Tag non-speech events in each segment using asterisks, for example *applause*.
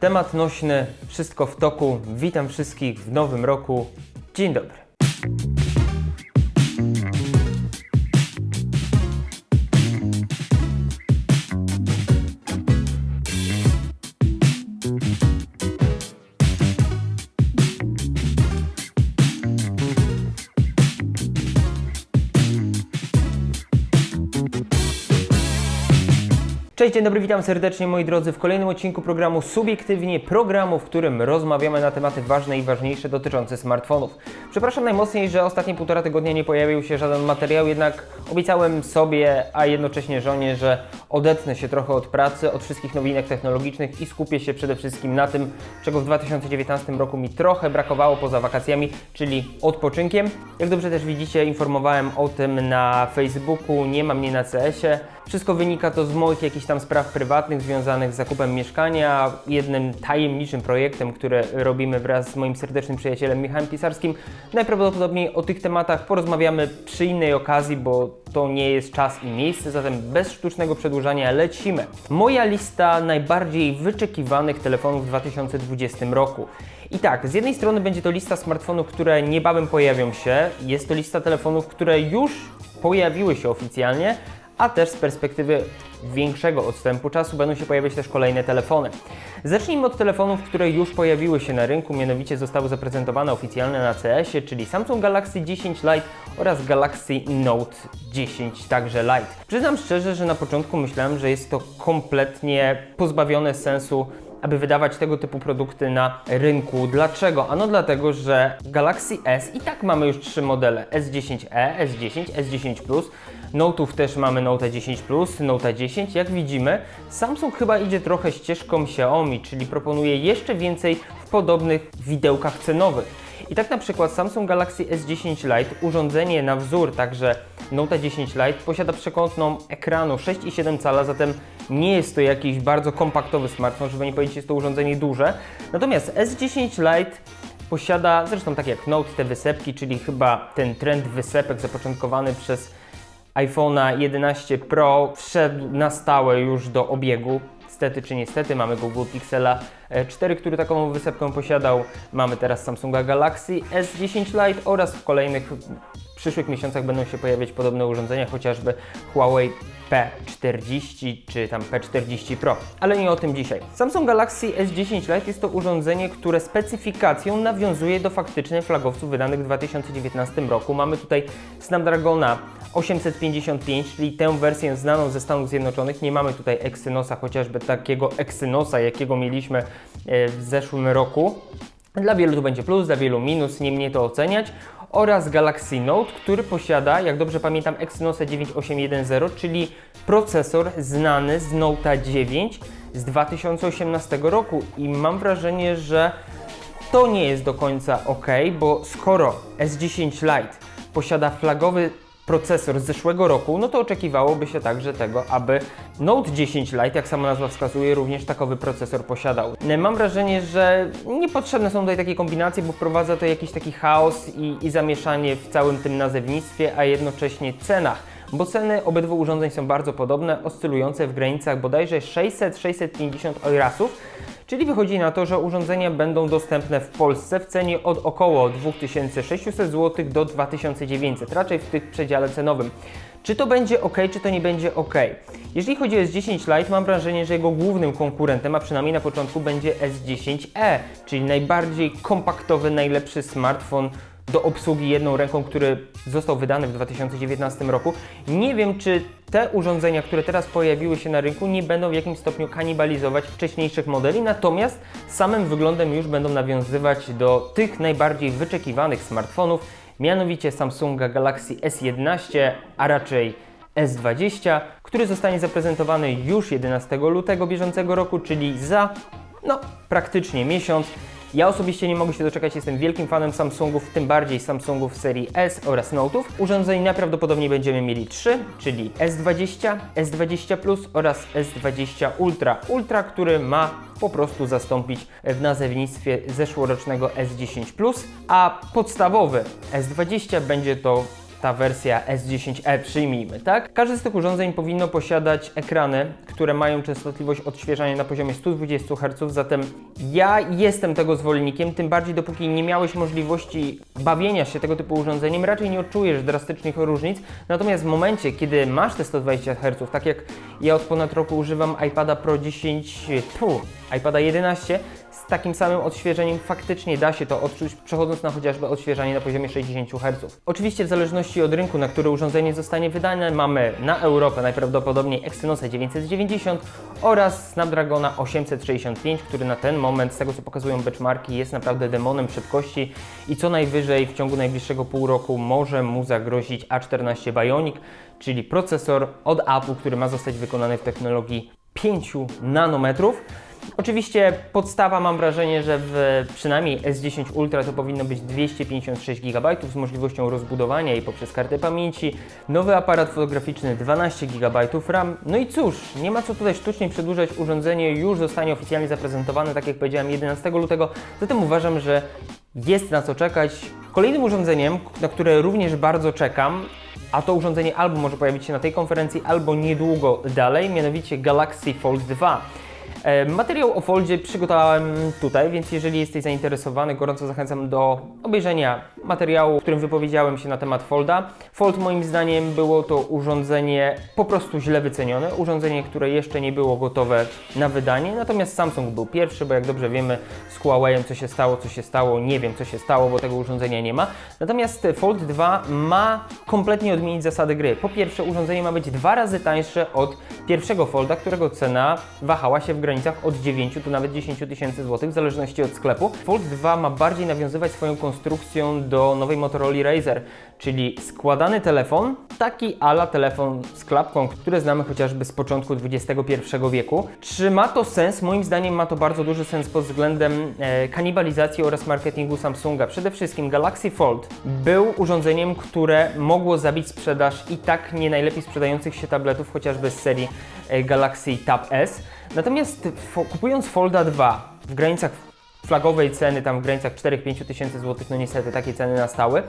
Temat nośny, wszystko w toku. Witam wszystkich w nowym roku. Dzień dobry. Cześć, dzień dobry, witam serdecznie moi drodzy w kolejnym odcinku programu Subiektywnie, programu, w którym rozmawiamy na tematy ważne i ważniejsze dotyczące smartfonów. Przepraszam najmocniej, że ostatnie półtora tygodnia nie pojawił się żaden materiał, jednak obiecałem sobie, a jednocześnie żonie, że odetnę się trochę od pracy, od wszystkich nowinek technologicznych i skupię się przede wszystkim na tym, czego w 2019 roku mi trochę brakowało poza wakacjami, czyli odpoczynkiem. Jak dobrze też widzicie, informowałem o tym na Facebooku, nie ma mnie na CS-ie. Wszystko wynika to z moich jakichś tam spraw prywatnych związanych z zakupem mieszkania, jednym tajemniczym projektem, który robimy wraz z moim serdecznym przyjacielem Michałem Pisarskim. Najprawdopodobniej o tych tematach porozmawiamy przy innej okazji, bo to nie jest czas i miejsce, zatem bez sztucznego przedłużania lecimy. Moja lista najbardziej wyczekiwanych telefonów w 2020 roku. I tak, z jednej strony będzie to lista smartfonów, które niebawem pojawią się. Jest to lista telefonów, które już pojawiły się oficjalnie, a też z perspektywy większego odstępu czasu będą się pojawiać też kolejne telefony. Zacznijmy od telefonów, które już pojawiły się na rynku, mianowicie zostały zaprezentowane oficjalnie na CS-ie, czyli Samsung Galaxy 10 Lite oraz Galaxy Note 10, także Lite. Przyznam szczerze, że na początku myślałem, że jest to kompletnie pozbawione sensu aby wydawać tego typu produkty na rynku. Dlaczego? Ano dlatego, że Galaxy S i tak mamy już trzy modele: S10e, S10, S10 Plus. Note'ów też mamy Note 10 Plus, Note 10. Jak widzimy, Samsung chyba idzie trochę ścieżką Xiaomi, czyli proponuje jeszcze więcej w podobnych widełkach cenowych. I tak na przykład Samsung Galaxy S10 Lite, urządzenie na wzór także Note 10 Lite, posiada przekątną ekranu 6,7 cala, zatem nie jest to jakiś bardzo kompaktowy smartfon, żeby nie powiedzieć, jest to urządzenie duże. Natomiast S10 Lite posiada, zresztą tak jak Note, te wysepki, czyli chyba ten trend wysepek zapoczątkowany przez iPhone'a 11 Pro wszedł na stałe już do obiegu. Niestety czy niestety mamy Google Pixela 4, który taką wysepkę posiadał. Mamy teraz Samsunga Galaxy S10 Lite oraz w kolejnych przyszłych miesiącach będą się pojawiać podobne urządzenia, chociażby Huawei P40 czy tam P40 Pro. Ale nie o tym dzisiaj. Samsung Galaxy S10 Lite jest to urządzenie, które specyfikacją nawiązuje do faktycznych flagowców wydanych w 2019 roku. Mamy tutaj Snapdragona 855, czyli tę wersję znaną ze Stanów Zjednoczonych. Nie mamy tutaj Exynosa, chociażby takiego Exynosa, jakiego mieliśmy e, w zeszłym roku. Dla wielu to będzie plus, dla wielu minus, nie mnie to oceniać. Oraz Galaxy Note, który posiada, jak dobrze pamiętam, Exynosa 9810, czyli procesor znany z Note 9 z 2018 roku. I mam wrażenie, że to nie jest do końca ok, bo skoro S10 Lite posiada flagowy procesor z zeszłego roku, no to oczekiwałoby się także tego, aby Note 10 Lite, jak sama nazwa wskazuje, również takowy procesor posiadał. Mam wrażenie, że niepotrzebne są tutaj takie kombinacje, bo wprowadza to jakiś taki chaos i, i zamieszanie w całym tym nazewnictwie, a jednocześnie cenach bo ceny obydwu urządzeń są bardzo podobne, oscylujące w granicach bodajże 600-650 eurasów, czyli wychodzi na to, że urządzenia będą dostępne w Polsce w cenie od około 2600 zł do 2900, raczej w tych przedziale cenowym. Czy to będzie ok, czy to nie będzie ok? Jeżeli chodzi o S10 Lite, mam wrażenie, że jego głównym konkurentem, a przynajmniej na początku, będzie S10e, czyli najbardziej kompaktowy, najlepszy smartfon do obsługi jedną ręką, który został wydany w 2019 roku. Nie wiem, czy te urządzenia, które teraz pojawiły się na rynku, nie będą w jakimś stopniu kanibalizować wcześniejszych modeli, natomiast samym wyglądem już będą nawiązywać do tych najbardziej wyczekiwanych smartfonów, mianowicie Samsunga Galaxy S11, a raczej S20, który zostanie zaprezentowany już 11 lutego bieżącego roku, czyli za no praktycznie miesiąc. Ja osobiście nie mogę się doczekać, jestem wielkim fanem Samsungów, tym bardziej Samsungów serii S oraz Note'ów. Urządzeń najprawdopodobniej będziemy mieli trzy, czyli S20, S20 Plus oraz S20 Ultra. Ultra, który ma po prostu zastąpić w nazewnictwie zeszłorocznego S10 Plus, a podstawowy S20 będzie to ta wersja S10e, przyjmijmy, tak? Każde z tych urządzeń powinno posiadać ekrany, które mają częstotliwość odświeżania na poziomie 120 Hz, zatem ja jestem tego zwolennikiem, tym bardziej dopóki nie miałeś możliwości bawienia się tego typu urządzeniem, raczej nie odczujesz drastycznych różnic, natomiast w momencie, kiedy masz te 120 Hz, tak jak ja od ponad roku używam iPada Pro 10, tu, iPada 11, z takim samym odświeżeniem faktycznie da się to odczuć, przechodząc na chociażby odświeżanie na poziomie 60 Hz. Oczywiście w zależności od rynku, na który urządzenie zostanie wydane, mamy na Europę najprawdopodobniej Exynosa 990 oraz Snapdragona 865, który na ten moment, z tego co pokazują benchmarki, jest naprawdę demonem szybkości i co najwyżej w ciągu najbliższego pół roku może mu zagrozić A14 Bionic, czyli procesor od Apple, który ma zostać wykonany w technologii 5 nanometrów. Oczywiście podstawa mam wrażenie, że w przynajmniej S10 Ultra to powinno być 256 GB z możliwością rozbudowania jej poprzez kartę pamięci, nowy aparat fotograficzny 12 GB RAM. No i cóż, nie ma co tutaj sztucznie przedłużać, urządzenie już zostanie oficjalnie zaprezentowane, tak jak powiedziałem 11 lutego, zatem uważam, że jest na co czekać. Kolejnym urządzeniem, na które również bardzo czekam, a to urządzenie albo może pojawić się na tej konferencji, albo niedługo dalej, mianowicie Galaxy Fold 2. E, Materiał o Foldzie przygotowałem tutaj, więc jeżeli jesteś zainteresowany, gorąco zachęcam do obejrzenia materiału, w którym wypowiedziałem się na temat Folda. Fold moim zdaniem było to urządzenie po prostu źle wycenione, urządzenie, które jeszcze nie było gotowe na wydanie, natomiast Samsung był pierwszy, bo jak dobrze wiemy z Huawei'em co się stało, co się stało, nie wiem co się stało, bo tego urządzenia nie ma. Natomiast Fold 2 ma kompletnie odmienić zasady gry. Po pierwsze urządzenie ma być dwa razy tańsze od pierwszego Folda, którego cena wahała się w granicach od 9 do nawet 10 tysięcy złotych, w zależności od sklepu. Fold 2 ma bardziej nawiązywać swoją konstrukcją do nowej Motorola Razer, czyli składany telefon, taki ala telefon z klapką, które znamy chociażby z początku XXI wieku. Czy ma to sens? Moim zdaniem ma to bardzo duży sens pod względem e, kanibalizacji oraz marketingu Samsunga. Przede wszystkim Galaxy Fold był urządzeniem, które mogło zabić sprzedaż i tak nie najlepiej sprzedających się tabletów, chociażby z serii e, Galaxy Tab S. Natomiast kupując Folda 2 w granicach flagowej ceny, tam w granicach 4-5 tysięcy złotych, no niestety takie ceny nastały,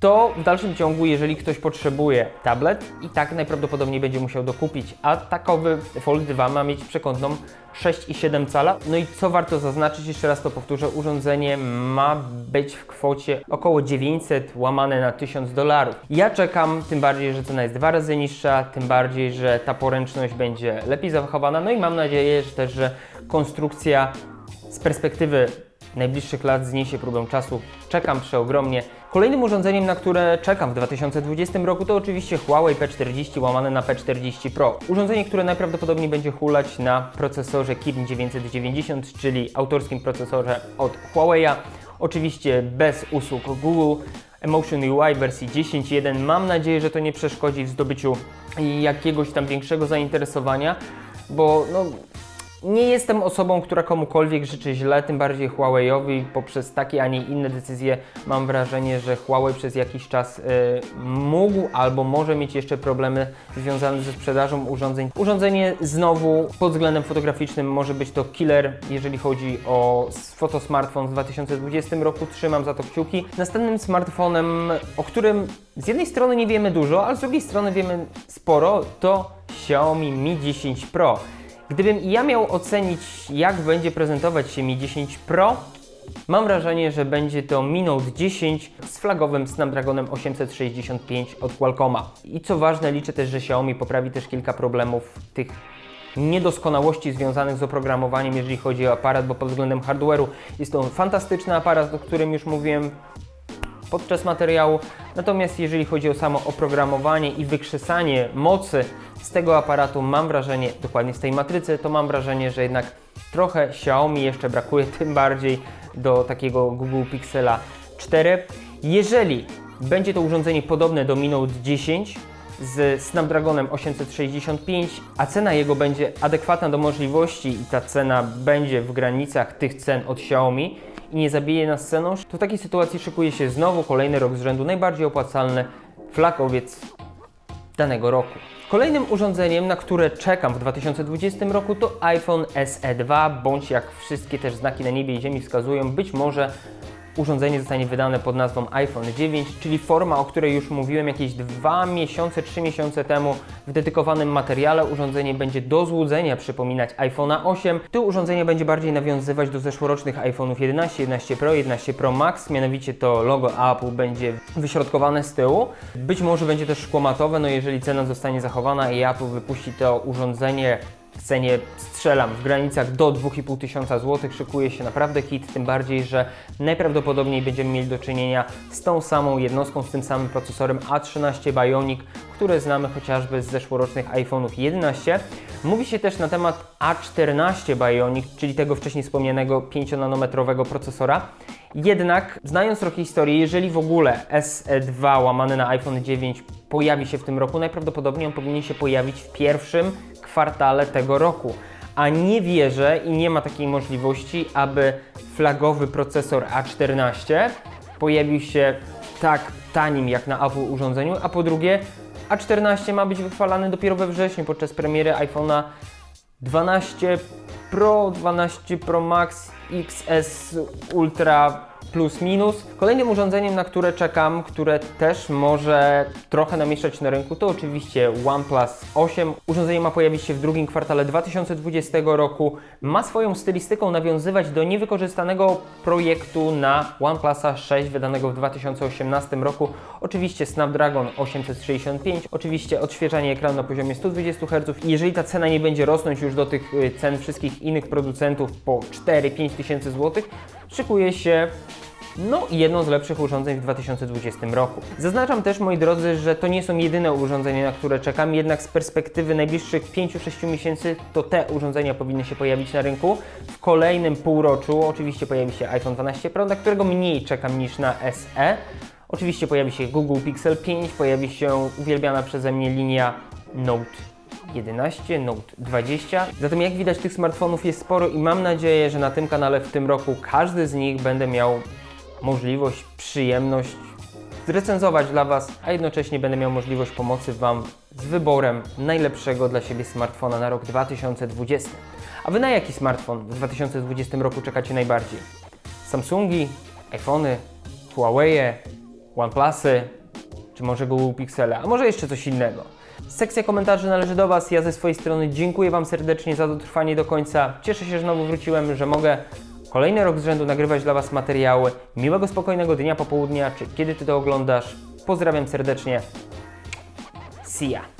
to w dalszym ciągu, jeżeli ktoś potrzebuje tablet, i tak najprawdopodobniej będzie musiał dokupić, a takowy Fold 2 ma mieć przekątną 6,7 cala. No i co warto zaznaczyć, jeszcze raz to powtórzę, urządzenie ma być w kwocie około 900 łamane na 1000 dolarów. Ja czekam, tym bardziej, że cena jest dwa razy niższa, tym bardziej, że ta poręczność będzie lepiej zachowana, no i mam nadzieję, że też, że konstrukcja z perspektywy najbliższych lat zniesie próbę czasu. Czekam przeogromnie. Kolejnym urządzeniem, na które czekam w 2020 roku to oczywiście Huawei P40 łamane na P40 Pro. Urządzenie, które najprawdopodobniej będzie hulać na procesorze Kirin 990, czyli autorskim procesorze od Huawei'a. Oczywiście bez usług Google. Emotion UI wersji 10.1. Mam nadzieję, że to nie przeszkodzi w zdobyciu jakiegoś tam większego zainteresowania, bo no, nie jestem osobą, która komukolwiek życzy źle, tym bardziej Huawei'owi. Poprzez takie, a nie inne decyzje mam wrażenie, że Huawei przez jakiś czas y, mógł albo może mieć jeszcze problemy związane ze sprzedażą urządzeń. Urządzenie znowu pod względem fotograficznym może być to killer, jeżeli chodzi o fotosmartfon w 2020 roku. Trzymam za to kciuki. Następnym smartfonem, o którym z jednej strony nie wiemy dużo, ale z drugiej strony wiemy sporo, to Xiaomi Mi 10 Pro. Gdybym ja miał ocenić, jak będzie prezentować się Mi 10 Pro, mam wrażenie, że będzie to Mi Note 10 z flagowym Snapdragonem 865 od Qualcomma. I co ważne, liczę też, że Xiaomi poprawi też kilka problemów tych niedoskonałości związanych z oprogramowaniem, jeżeli chodzi o aparat, bo pod względem hardware'u jest to fantastyczny aparat, o którym już mówiłem podczas materiału. Natomiast jeżeli chodzi o samo oprogramowanie i wykrzesanie mocy z tego aparatu, mam wrażenie, dokładnie z tej matrycy, to mam wrażenie, że jednak trochę Xiaomi jeszcze brakuje, *laughs* tym bardziej do takiego Google Pixela 4. Jeżeli będzie to urządzenie podobne do Mi Note 10, z Snapdragonem 865, a cena jego będzie adekwatna do możliwości i ta cena będzie w granicach tych cen od Xiaomi i nie zabije nas ceną, to w takiej sytuacji szykuje się znowu kolejny rok z rzędu najbardziej opłacalny flagowiec danego roku. Kolejnym urządzeniem, na które czekam w 2020 roku to iPhone SE 2, bądź jak wszystkie też znaki na niebie i ziemi wskazują, być może urządzenie zostanie wydane pod nazwą iPhone 9, czyli forma, o której już mówiłem jakieś dwa miesiące, trzy miesiące temu w dedykowanym materiale. Urządzenie będzie do złudzenia przypominać iPhone'a 8. To urządzenie będzie bardziej nawiązywać do zeszłorocznych iPhone'ów 11, 11 Pro, 11 Pro Max, mianowicie to logo Apple będzie wyśrodkowane z tyłu. Być może będzie też szkłomatowe, no jeżeli cena zostanie zachowana i Apple wypuści to urządzenie w cenie strzelam w granicach do 2,5 tysiąca złotych. Szykuje się naprawdę hit, tym bardziej, że najprawdopodobniej będziemy mieli do czynienia z tą samą jednostką, z tym samym procesorem A13 Bionic, które znamy chociażby z zeszłorocznych iPhone'ów 11. Mówi się też na temat A14 Bionic, czyli tego wcześniej wspomnianego 5-nanometrowego procesora. Jednak, znając trochę historii, jeżeli w ogóle SE2 łamany na iPhone 9 pojawi się w tym roku, najprawdopodobniej on powinien się pojawić w pierwszym kwartale tego roku. A nie wierzę i nie ma takiej możliwości, aby flagowy procesor A14 pojawił się tak tanim jak na Apple urządzeniu, a po drugie A14 ma być wychwalany dopiero we wrześniu podczas premiery iPhone'a 12 Pro, 12 Pro Max, XS Ultra plus minus. Kolejnym urządzeniem, na które czekam, które też może trochę namieszać na rynku, to oczywiście OnePlus 8. Urządzenie ma pojawić się w drugim kwartale 2020 roku. Ma swoją stylistyką nawiązywać do niewykorzystanego projektu na OnePlusa 6 wydanego w 2018 roku. Oczywiście Snapdragon 865, oczywiście odświeżanie ekranu na poziomie 120 Hz. I jeżeli ta cena nie będzie rosnąć już do tych y, cen wszystkich innych producentów po 4-5 tysięcy złotych, szykuje się no jedno z lepszych urządzeń w 2020 roku. Zaznaczam też, moi drodzy, że to nie są jedyne urządzenia, na które czekam, jednak z perspektywy najbliższych 5-6 miesięcy to te urządzenia powinny się pojawić na rynku. W kolejnym półroczu oczywiście pojawi się iPhone 12 Pro, na którego mniej czekam niż na SE. Oczywiście pojawi się Google Pixel 5, pojawi się uwielbiana przeze mnie linia Note 11, Note 20. Zatem jak widać tych smartfonów jest sporo i mam nadzieję, że na tym kanale w tym roku każdy z nich będę miał możliwość, przyjemność zrecenzować dla Was, a jednocześnie będę miał możliwość pomocy Wam z wyborem najlepszego dla siebie smartfona na rok 2020. A Wy na jaki smartfon w 2020 roku czekacie najbardziej? Samsungi, iPhony, Huawei, OnePlusy, czy może Google Pixele, a może jeszcze coś innego. Sekcja komentarzy należy do Was. Ja ze swojej strony dziękuję Wam serdecznie za dotrwanie do końca. Cieszę się, że znowu wróciłem, że mogę kolejny rok z rzędu nagrywać dla Was materiały. Miłego, spokojnego dnia, popołudnia, czy kiedy Ty to oglądasz. Pozdrawiam serdecznie. See ya.